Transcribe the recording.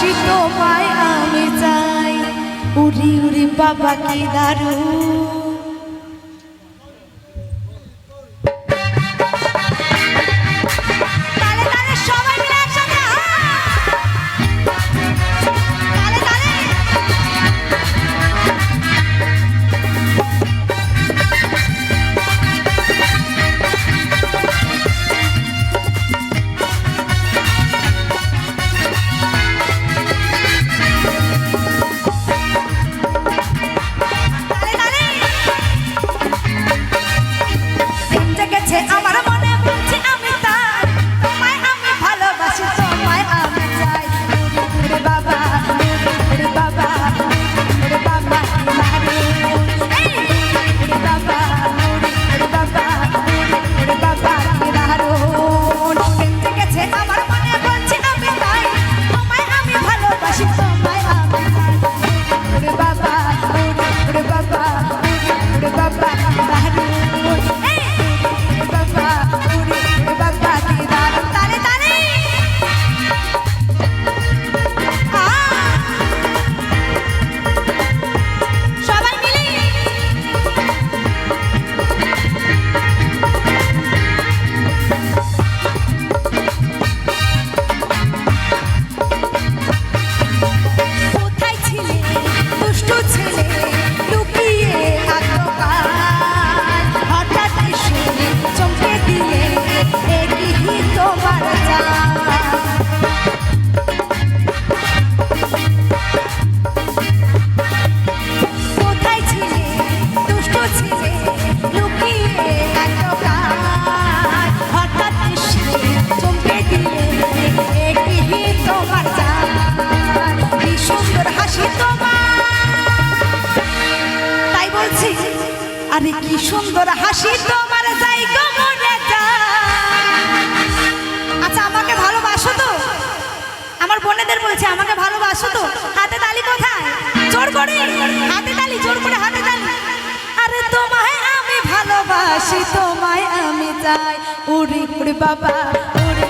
হাসি তোমায় আমি চাই। উড়ি উড়ি বাবা কি দারুণ। আরে কি সুন্দর হাসি তোমার যাই গো মনে আচ্ছা আমাকে ভালোবাসো তো? আমার বোনেদের বলছে, আমাকে ভালোবাসো তো? হাতে তালি কোথায়? জোর করে, হাতে তালি, জোর করে, হাতে তালি। আরে তোমায় আমি ভালোবাসি, তোমায় আমি চাই। উড়ি উড়ি বাবা, উড়ি।